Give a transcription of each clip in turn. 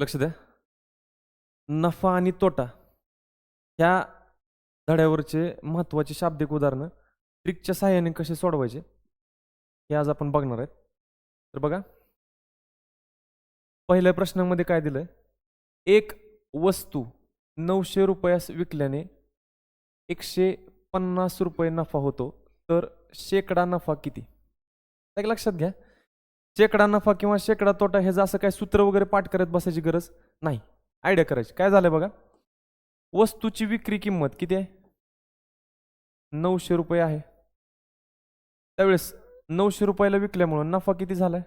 लक्ष द्या. नफा आणि तोटा ह्या धड्यावरचे महत्त्वाचे शाब्दिक उदाहरणं ट्रिकच्या सहाय्याने कसे सोडवायचे हे आज आपण बघणार आहेत. तर बघा. पहिल्या प्रश्नामध्ये काय दिलं एक वस्तू नऊशे रुपयास विकल्याने एकशे पन्नास रुपये नफा होतो तर शेकडा नफा किती? एक लक्षात घ्या. शेकडा नफा किंवा शेकडा तोटा हे असं काय सूत्र वगैरे पाठ करत बसायची गरज नाही. आयडिया करायची. काय झालं बघा? वस्तूची विक्री किंमत किती आहे? नऊशे रुपये आहे. त्यावेळेस नऊशे रुपयाला विकल्यामुळं नफा किती झालाय?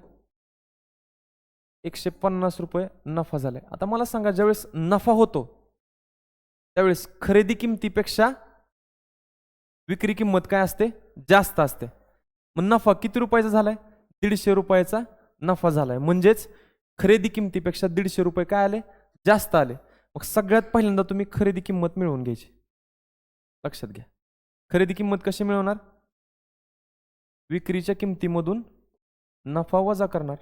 एकशे पन्नास रुपये नफा झालाय. आता मला सांगा ज्यावेळेस नफा होतो त्यावेळेस खरेदी किमतीपेक्षा विक्री किंमत काय असते? जास्त असते. मग नफा किती रुपयाचा झालाय? दीडशे रुपयाचा नफा झालाय. म्हणजेच खरेदी किमतीपेक्षा दीडशे रुपये काय आले? जास्त आले. मग सगळ्यात पहिल्यांदा तुम्ही खरेदी किंमत मिळवून घ्यायची. लक्षात घ्या. खरेदी किंमत कशी मिळवणार? विक्रीच्या किमतीमधून नफा वजा करणार.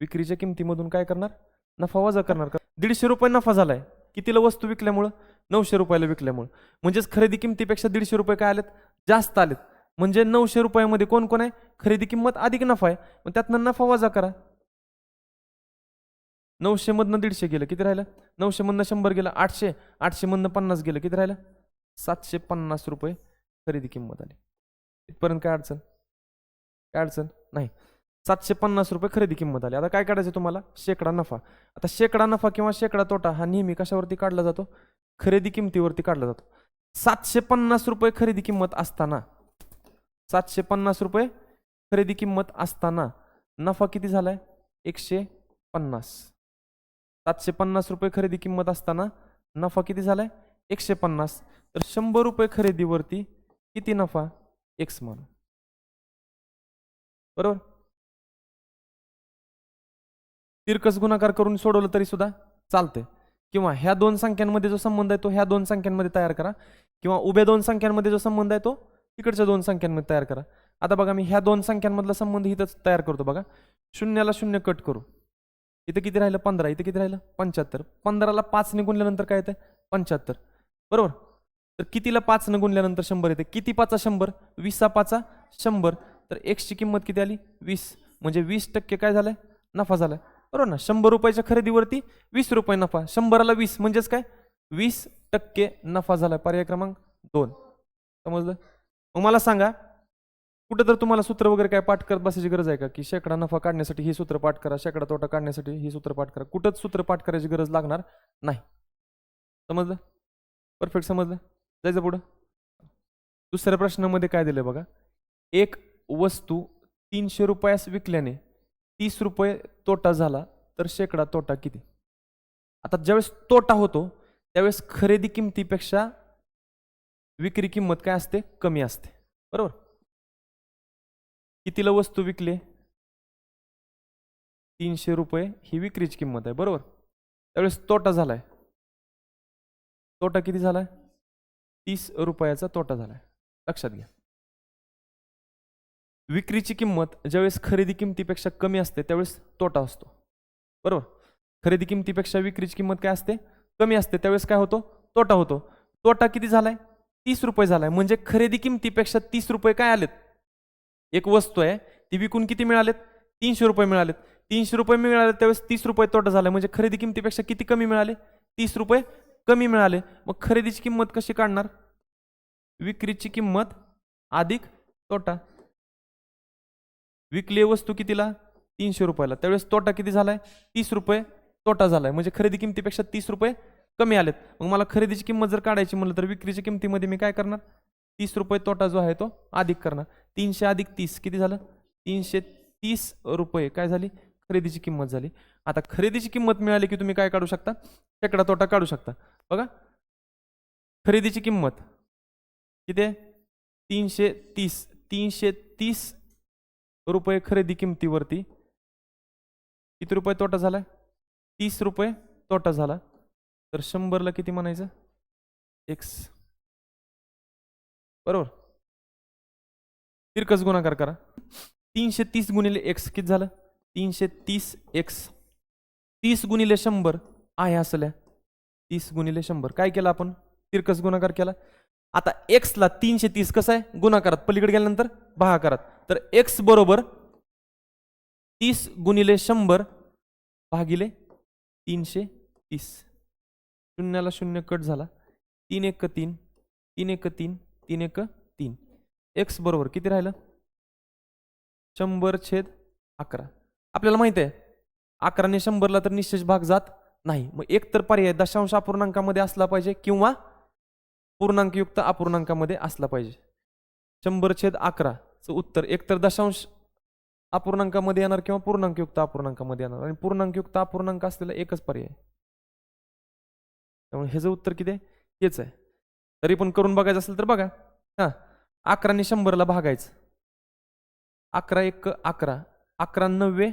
विक्रीच्या किमतीमधून काय करणार? नफा वजा करणार. का दीडशे रुपये नफा झालाय. कितीला वस्तू विकल्यामुळं? नऊशे रुपयाला विकल्यामुळं. म्हणजेच खरेदी किमतीपेक्षा दीडशे रुपये काय आलेत? जास्त आलेत. म्हणजे नऊशे रुपयामध्ये कोण कोण आहे? खरेदी किंमत अधिक नफा आहे. मग त्यातनं नफा वजा करा. नऊशे मधनं दीडशे गेलं किती राहिलं? नऊशे मधनं शंभर गेलं आठशे. आठशे मधनं पन्नास गेलं किती राहिलं? सातशे पन्नास रुपये खरेदी किंमत आली. इथपर्यंत काय अडचण? काय अडचण? नाही. सातशे पन्नास रुपये खरेदी किंमत आली. आता काय काढायचं तुम्हाला? शेकडा नफा. आता शेकडा नफा किंवा शेकडा तोटा हा नेहमी कशावरती काढला जातो? खरेदी किमतीवरती काढला जातो. सातशे पन्नास रुपये खरेदी किंमत असताना सातशे पन्नास रुपये खरेदी किंमत असताना नफा किती झाला आहे एकशे पन्नास. सातशे पन्नास रुपये खरेदी किंमत असताना नफा किती झाला आहे एकशे पन्नास. तर शंभर रुपये खरेदीवरती किती नफा? एक्स मान बरोबर? तिरकस गुणाकार करून सोडवलं तरी सुद्धा चालतंय. किंवा ह्या दोन संख्यांमध्ये जो संबंध आहे तो ह्या दोन संख्यांमध्ये तयार करा. किंवा उभ्या दोन संख्यांमध्ये जो संबंध आहे तो तिकडच्या दोन संख्यांमध्ये तयार करा. आता बघा मी ह्या दोन संख्यांमधला संबंध इथंच तयार करतो बघा. शून्याला शून्य कट करू. इथं किती राहिलं? पंधरा. इथं किती राहिलं? पंच्याहत्तर. पंधराला पाचने गुणल्यानंतर काय येतं पंच्याहत्तर. बरोबर? तर कितीला पाचनं गुणल्यानंतर शंभर येते? किती पाचा शंभर? वीसा पाचा शंभर. तर एक्सची किंमत किती आली? वीस. म्हणजे वीस टक्के काय झालंय? नफा झालाय. बरोबर ना? शंभर रुपयाच्या खरेदीवरती वीस रुपये नफा. शंभराला वीस. म्हणजेच काय? वीस टक्के नफा झालाय. पर्याय क्रमांक दोन. समजलं? मग मला सांगा कुठं तर तुम्हाला सूत्र वगैरे काय पाठ करत बसायची गरज आहे का? की शेकडा नफा काढण्यासाठी ही सूत्र पाठ करा शेकडा तोटा काढण्यासाठी ही सूत्र पाठ करा. कुठंच सूत्र पाठ करायची गरज लागणार नाही. समजलं? परफेक्ट समजलं? जायचं पुढं. दुसऱ्या प्रश्नामध्ये काय दिलं बघा? एक वस्तू तीनशे रुपयास विकल्याने तीस रुपये तोटा झाला तर शेकडा तोटा किती? आता ज्यावेळेस तोटा होतो त्यावेळेस खरेदी किमतीपेक्षा विक्री किंमत काय असते? कमी असते. बरोबर? कितीला वस्तू विकले? तीनशे रुपये ही विक्रीची किंमत आहे. बरोबर? त्यावेळेस तोटा झालाय. तोटा किती झालाय? तीस रुपयाचा तोटा झालाय. लक्षात घ्या. विक्रीची किंमत ज्यावेळेस खरेदी किमतीपेक्षा कमी असते त्यावेळेस तोटा असतो. बरोबर? खरेदी किमतीपेक्षा विक्रीची किंमत काय असते? कमी असते. त्यावेळेस काय होतो? तोटा होतो. तोटा किती झालाय? तीस रुपये झालाय. म्हणजे खरेदी किमतीपेक्षा तीस रुपये काय आलेत? एक वस्तू आहे ती विकून किती मिळालेत? तीनशे रुपये मिळालेत. तीनशे रुपये मिळाले त्यावेळेस तीस रुपये तोटा झाला. म्हणजे खरेदी किमतीपेक्षा किती कमी मिळाले? तीस रुपये कमी मिळाले. मग खरेदीची किंमत कशी काढणार? विक्रीची किंमत अधिक तोटा. विकली वस्तू कितीला? तीनशे रुपयाला. त्यावेळेस तोटा किती झालाय? तीस रुपये तोटा झालाय. म्हणजे खरेदी किमतीपेक्षा तीस रुपये कमी आलेत. मग मला खरेदीची किंमत जर काढायची म्हणलं तर विक्रीच्या किमतीमध्ये मी काय करणार? तीस रुपये तोटा जो आहे तो अधिक करणार. तीनशे अधिक तीस किती झालं? तीनशे तीस रुपये. काय झाली? खरेदीची किंमत झाली. आता खरेदीची किंमत मिळाली की तुम्ही काय काढू शकता? शेकडा तोटा काढू शकता. बघा. खरेदीची किंमत किती? आहे तीनशे तीस. तीनशे तीस रुपये खरेदी किमतीवरती किती रुपये तोटा झाला? तीस रुपये तोटा झाला. तर शंभरला किती म्हणायचं? एक्स बरोबर. तिरकस गुणाकार करा. तीनशे तीस गुणिले एक्स किती झालं? तीनशे तीस एक्स तीस गुणिले शंभर. आहे असल्या. तीस गुणिले शंभर. काय केलं आपण? तिरकस गुणाकार केला. आता एक्सला तीनशे तीस कसं आहे? गुणाकारात. पलीकडे गेल्यानंतर भागाकारात तर एक्स बरोबर तीस गुणिले शंभर भागिले तीनशे तीस शून्याला शून्य कट झाला. तीन एक तीन तीन एक तीन तीन एक तीन. एक्स बरोबर किती राहिलं? शंभर छेद अकरा. आपल्याला माहिती आहे अकराने शंभरला तर निश्चित भाग जात नाही. मग एक तर पर्याय दशांश अपूर्णांकामध्ये असला पाहिजे किंवा पूर्णांकयुक्त अपूर्णांकामध्ये असला पाहिजे. शंभर छेद अकराचं उत्तर एकतर दशांश अपूर्णांकामध्ये येणार किंवा पूर्णांकयुक्त अपूर्णांकामध्ये येणार. आणि पूर्णांकयुक्त अपूर्णांक असलेला एकच पर्याय त्यामुळे ह्याचं उत्तर किती आहे? हेच आहे. तरी पण करून बघायचं असेल तर बघा. हां. अकराने शंभरला भागायचं. अकरा एक अकरा. अकरा नव्वे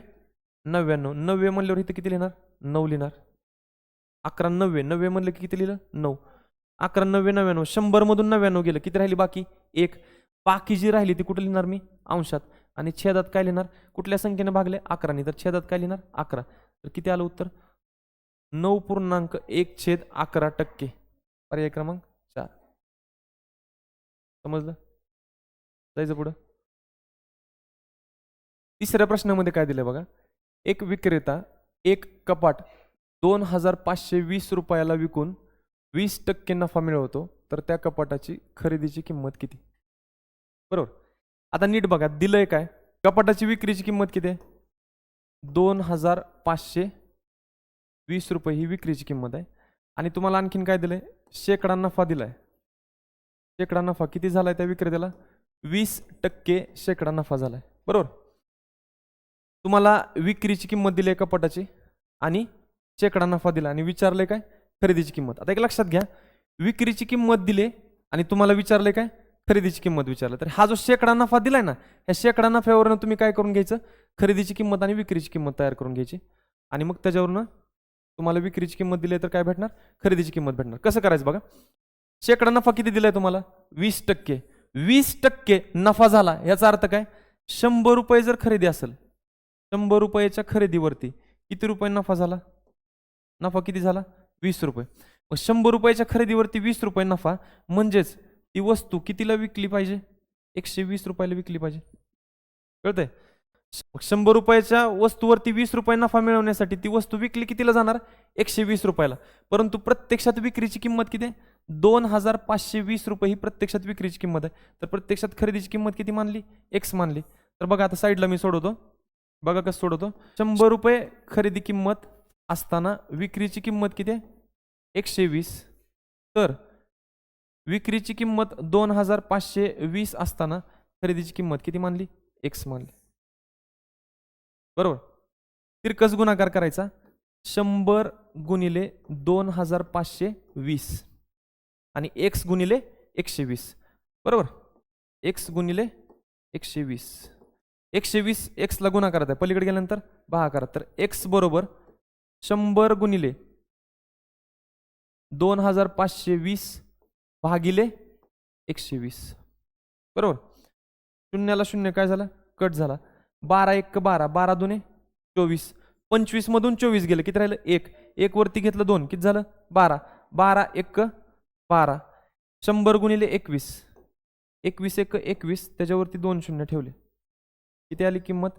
नव्याण्णव नव्वे म्हणल्यावर इथं किती लिहिणार? नऊ लिहिणार. अकरा नव्वे. नव्वे म्हणलं की किती लिहिलं? नऊ. अकरा नव्वे नव्याण्णव शंभरमधून नव्याण्णव गेलं. किती राहिली बाकी? एक. बाकी जी राहिली ती कुठं लिहिणार मी? अंशात. आणि छेदात काय लिहिणार? कुठल्या संख्येने भागले? अकराने. तर छेदात काय लिहिणार? अकरा. तर किती आलं उत्तर? नऊ पूर्णांक एक छेद अकरा टक्के. पर्याय क्रमांक चार. समजलं? जायचं पुढं. तिसऱ्या प्रश्नामध्ये काय दिलं बघा? एक विक्रेता एक कपाट दोन हजार पाचशे वीस रुपयाला विकून वीस टक्के नफा मिळवतो तर त्या कपाटाची खरेदीची किंमत किती? बरोबर. आता नीट बघा दिलंय काय? कपाटाची विक्रीची किंमत किती आहे? दोन हजार पाचशे वीस रुपये ही विक्रीची किंमत आहे. आणि तुम्हाला आणखीन काय दिलं आहे शेकडा नफा दिलाय. शेकडा नफा किती झाला आहे त्या विक्रेत्याला? वीस टक्के शेकडा नफा झालाय. बरोबर? तुम्हाला विक्रीची किंमत दिली आहे कपाटाची आणि शेकडा नफा दिला. आणि विचारलंय काय? खरेदीची किंमत. आता एक लक्षात घ्या. विक्रीची किंमत दिली आणि तुम्हाला विचारलंय काय? खरेदीची किंमत विचारलं. तर हा जो शेकडा नफा दिलाय ना ह्या शेकडा नफ्यावरनं तुम्ही काय करून घ्यायचं? खरेदीची किंमत आणि विक्रीची किंमत तयार करून घ्यायची. आणि मग त्याच्यावरनं तुम्हाला विक्रीची किंमत दिली तर काय भेटणार? खरेदीची किंमत भेटणार. कसं करायचं बघा? शेकडा नफा किती दिलाय तुम्हाला? वीस टक्के. वीस टक्के नफा झाला. याचा अर्थ काय? शंभर रुपये जर खरेदी असेल शंभर रुपयाच्या खरेदीवरती किती रुपये नफा झाला? नफा किती झाला? वीस रुपये. मग शंभर रुपयाच्या खरेदीवरती वीस रुपये नफा म्हणजेच ती वस्तू कितीला विकली पाहिजे? एकशे वीस रुपयाला विकली पाहिजे. कळतंय? शंभर रुपयाच्या वस्तूवरती वीस रुपये नफा मिळवण्यासाठी ती वस्तू विकली कितीला जाणार? एकशे वीस रुपयाला. परंतु प्रत्यक्षात विक्रीची किंमत किती आहे? दोन हजार पाचशे वीस रुपये ही प्रत्यक्षात विक्रीची किंमत आहे. तर प्रत्यक्षात खरेदीची किंमत किती मानली? एक्स मानली. तर बघा आता साईडला मी सोडवतो. बघा कसं सोडवतो. शंभर रुपये खरेदी किंमत असताना विक्रीची किंमत किती आहे? एकशे वीस. तर विक्रीची किंमत दोन हजार पाचशे वीस असताना खरेदीची किंमत किती मानली? एक्स मानली. बरोबर? तिरकस गुणाकार करायचा? शंभर गुणिले दोन हजार पाचशे वीस. आणि एक्स गुणिले एकशे वीस. बरोबर? एक्स गुणिले एकशे वीस. एकशे वीस एक्सला गुणाकारात आहे. पलीकडे गेल्यानंतर भागाकारात तर एक्स बरोबर शंभर गुणिले दोन हजार पाचशे वीस भागिले एकशे वीस. बरोबर? शून्याला शून्य काय झालं? कट झाला. बारा एक बारा? बारा दोन चोवीस. पंचवीसमधून चोवीस गेलं. किती राहिलं? एक. एक वरती घेतलं दोन. किती झालं? बारा. बारा एक बारा? शंभर गुणिले एकवीस. एकवीस एक एकवीस? त्याच्यावरती दोन शून्य ठेवले. किती आली किंमत?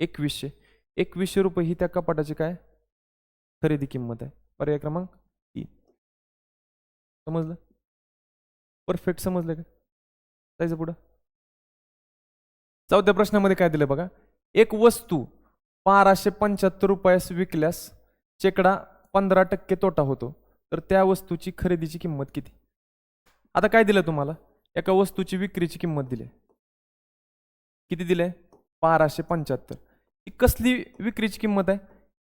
एकवीसशे. एकवीसशे रुपये. ही त्या कपाटाची काय? खरेदी किंमत आहे. पर्याय क्रमांक तीन. समजलं? परफेक्ट समजलं का? जायचं पुढं. चौथ्या प्रश्नामध्ये काय दिलं बघा? एक वस्तू बाराशे पंच्याहत्तर रुपयास विकल्यास शेकडा पंधरा टक्के तोटा होतो. तर त्या वस्तूची खरेदीची किंमत किती? आता काय दिलं तुम्हाला? एका वस्तूची विक्रीची किंमत दिली. किती दिले? बाराशे पंच्याहत्तर. ही कसली विक्रीची किंमत आहे?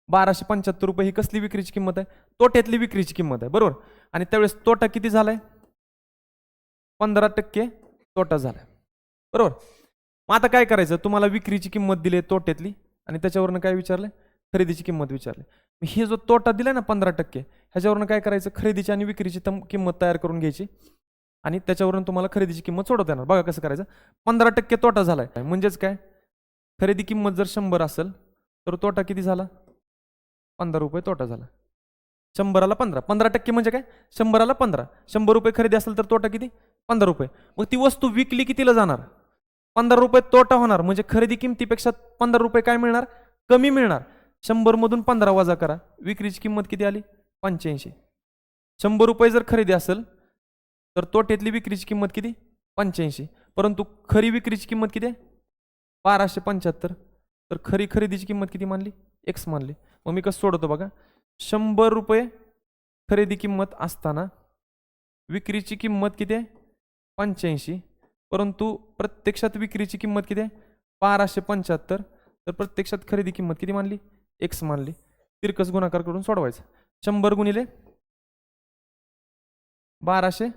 बाराशे पंच्याहत्तर रुपये ही कसली विक्रीची किंमत आहे? तोट्यातली विक्रीची किंमत आहे. बरोबर? आणि त्यावेळेस तोटा किती झालाय? पंधरा टक्के तोटा झालाय. बरोबर? मग आता काय करायचं? तुम्हाला विक्रीची किंमत दिली आहे तोट्यातली आणि त्याच्यावरनं काय विचारलं? खरेदीची किंमत विचारली. हे जो तोटा दिलाय ना पंधरा टक्के ह्याच्यावरनं काय करायचं? खरेदीची आणि विक्रीची तम किंमत तयार करून घ्यायची आणि त्याच्यावरून तुम्हाला खरेदीची किंमत सोडवता येणार. बघा कसं करायचं. पंधरा टक्के तोटा झाला आहे म्हणजेच काय? खरेदी किंमत जर शंभर असेल तर तोटा किती झाला? पंधरा रुपये तोटा झाला. शंभराला पंधरा. पंधरा टक्के म्हणजे काय? शंभराला पंधरा. शंभर रुपये खरेदी असेल तर तोटा किती? पंधरा रुपये. मग ती वस्तू विकली कितीला जाणार? पंधरा रुपये तोटा होणार. म्हणजे खरेदी किमतीपेक्षा पंधरा रुपये काय मिळणार? कमी मिळणार. शंभरमधून पंधरा वजा करा. विक्रीची किंमत किती आली? पंच्याऐंशी. शंभर रुपये जर खरेदी असेल तर तोट्यातली विक्रीची किंमत किती? पंच्याऐंशी. परंतु खरी विक्रीची किंमत किती आहे? बाराशे पंच्याहत्तर. तर खरी खरेदीची किंमत किती मानली? एक्स मानली. मग मी कसं सोडवतो बघा. शंभर रुपये खरेदी किंमत असताना विक्रीची किंमत किती आहे? पंच्याऐंशी. परंतु प्रत्यक्षात विक्रीची किंमत किती आहे? बाराशे पंच्याहत्तर. तर प्रत्यक्षात खरेदी किंमत किती मानली? एक्स मानली. तिरकस गुणाकार करून सोडवायचं. शंभर गुणिले बाराशे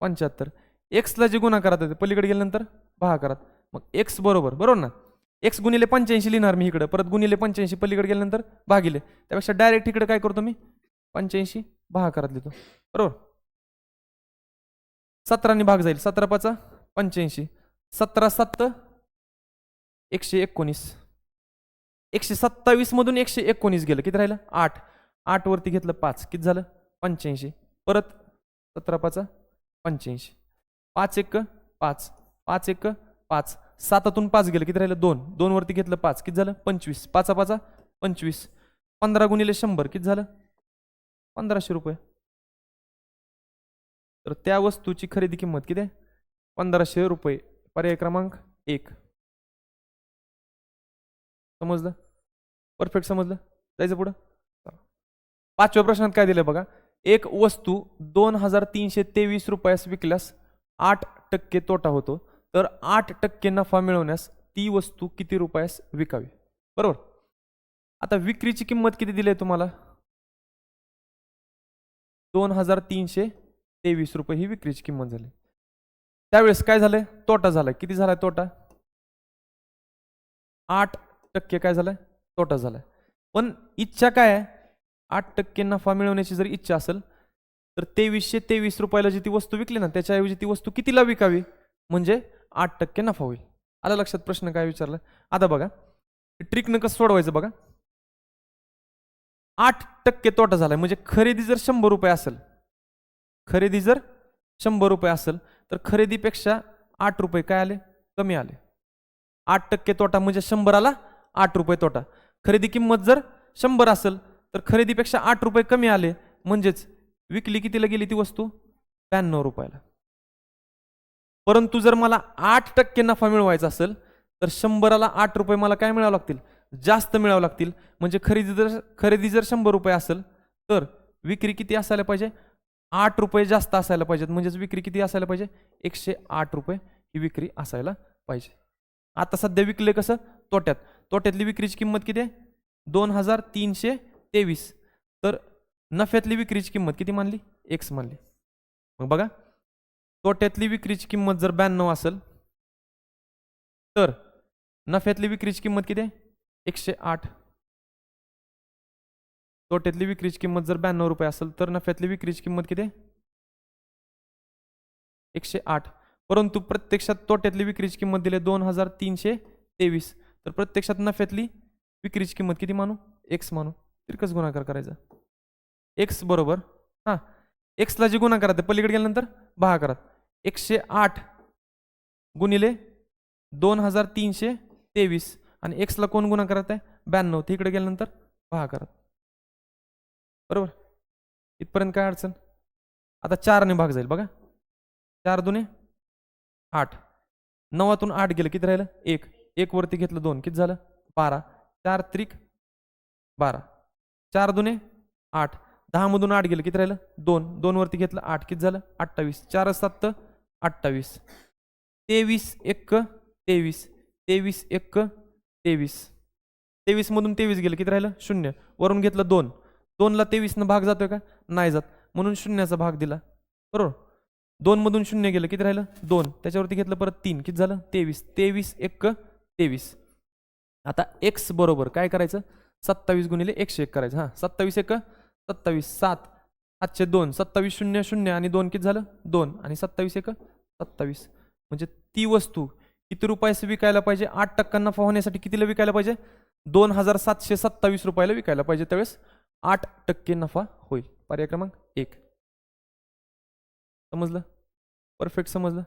पंच्याहत्तर. एक्सला जे गुणाकारात येते पलीकडे गेल्यानंतर भागाकारात मग एक्स बरोबर बरोबर ना? एक्स गुणिले पंच्याऐंशी लिहिणार मी इकडं. परत गुणिले पंच्याऐंशी पलीकडे गेल्यानंतर भागिले. त्यापेक्षा डायरेक्ट इकडे काय करतो मी? पंच्याऐंशी भागाकारात लिहितो. बरोबर? सतराने भाग जाईल. सतरा पाचा पंच्याऐंशी. सतरा सत्त एकशे एकोणीस. एकशे सत्तावीसमधून एकशे एकोणीस गेलं. किती राहिलं? आठ. आठवरती घेतलं पाच. किती झालं? पंच्याऐंशी. परत सतरा पाचा पंच्याऐंशी. पाच एक पाच. पाच एक पाच. सातातून पाच गेलं. किती राहिलं? दोन. दोनवरती घेतलं पाच. किती झालं? पंचवीस. पाचा पाचा पंचवीस. पंधरा गुणिले शंभर. किती झालं? पंधराशे रुपये. तर त्या वस्तूची खरेदी किंमत किती आहे? पंधराशे रुपये. पर्याय क्रमांक एक. समजलं? परफेक्ट समजलं? जायचं पुढं? पाचव्या प्रश्नात काय दिलं बघा? एक वस्तू दोन हजार तीनशे तेवीस रुपयास विकल्यास आठ टक्के तोटा होतो. तर आठ टक्के नफा मिळवण्यास ती वस्तू किती रुपयास विकावी? बरोबर? आता विक्रीची किंमत किती दिली आहे तुम्हाला? दोन हजार तीनशे तेवीस रुपये ही विक्रीची किंमत झाली. त्यावेळेस काय झालंय? तोटा झालाय. किती झालाय तोटा? आठ टक्के काय झालाय? तोटा झालाय. पण इच्छा काय आहे? आठ टक्के नफा मिळवण्याची जर इच्छा असेल तर तेवीसशे तेवीस रुपयाला जी ती वस्तू विकली ना त्याच्याऐवजी ती वस्तू कितीला विकावी? म्हणजे आठ टक्के नफा होईल. आला लक्षात प्रश्न काय विचारला आता बघा. ट्रिकनं कसं सोडवायचं बघा? आठ टक्के तोटा झालाय. म्हणजे खरेदी जर शंभर रुपये असेल खरेदी जर शंभर रुपये असेल तर खरेदीपेक्षा आठ रुपये काय आले? कमी आले. आठ टक्के तोटा म्हणजे शंभराला आठ रुपये तोटा. खरेदी किंमत जर शंभर असेल तर खरेदीपेक्षा आठ रुपये कमी आले म्हणजेच विकली कितीला गेली ती वस्तू? ब्याण्णव रुपयाला. परंतु जर मला आठ टक्के नफा मिळवायचा असेल तर शंभराला आठ रुपये मला काय मिळावं लागतील? जास्त मिळावं लागतील. म्हणजे खरेदी जर खरेदी जर शंभर रुपये असेल तर विक्री किती असायला पाहिजे? आठ रुपये जास्त असायला पाहिजेत. म्हणजेच विक्री किती असायला पाहिजे? एकशे आठ रुपये ही विक्री असायला पाहिजे. आता सध्या विकले कसं? तोट्यात. तोट्यातली विक्रीची किंमत किती आहे? दोन हजार तीनशे तेवीस. तर नफ्यातली विक्रीची किंमत किती मानली? एक्स मानली. मग बघा. तोट्यातली विक्रीची किंमत जर ब्याण्णव असेल तर नफ्यातली विक्रीची किंमत किती आहे? एकशे आठ. तोट्यातली विक्रीची किंमत जर ब्याण्णव रुपये असेल तर नफ्यातली विक्रीची किंमत किती आहे? एकशे आठ. परंतु प्रत्यक्षात तोट्यातली विक्रीची किंमत दिली दोन हजार तीनशे तेवीस. तर प्रत्यक्षात नफ्यातली विक्रीची किंमत किती मानू? एक्स मानू. तिरकस गुणाकार करायचा. एक्स बरोबर. हां. एक्सला जे गुणाकार आहे पलीकडे गेल्यानंतर भागाकारात एकशे आठ गुणिले दोन हजार तीनशे तेवीस. आणि एक्सला कोण गुणाकारात आहे? ब्याण्णव. ते इकडे गेल्यानंतर भागाकारात बरोबर? इथपर्यंत काय अडचण? आता चारने भाग जाईल बघा. चार दुने आठ. नवातून आठ गेलं किती राहिलं? एक. एक वरती घेतलं दोन. किती झालं? बारा. चार त्रिक बारा. चार दुने आठ. दहा मधून आठ गेलं किती राहिलं? दोन. दोन वरती घेतलं आठ. किती झालं? अठ्ठावीस. चार सात अठ्ठावीस. तेवीस एक तेवीस. तेवीस एक तेवीस. तेवीस मधून तेवीस गेलं किती राहिलं? शून्य. वरून घेतलं दोन. दोनला तेवीसनं भाग जातोय का? नाही जात. म्हणून शून्याचा भाग दिला. बरोबर? दोनमधून शून्य गेलं. किती राहिलं? दोन. त्याच्यावरती घेतलं परत तीन. किती झालं? तेवीस. तेवीस एक तेवीस. आता एक्स बरोबर काय करायचं? सत्तावीस गुणिले एकशे एक करायचं. हां सत्तावीस एक सत्तावीस सात. आठशे दोन. सत्तावीस शून्य शून्य आणि दोन किती झालं? दोन. आणि सत्तावीस एक सत्तावीस. म्हणजे ती वस्तू किती रुपयास विकायला पाहिजे? आठ टक्क्यांना नफा होण्यासाठी कितीला विकायला पाहिजे? दोन हजार सातशे सत्तावीस रुपयाला विकायला पाहिजे त्यावेळेस. आठ टक्के नफा होईल पर्याय क्रमांक एक. समजलं? परफेक्ट समजलं?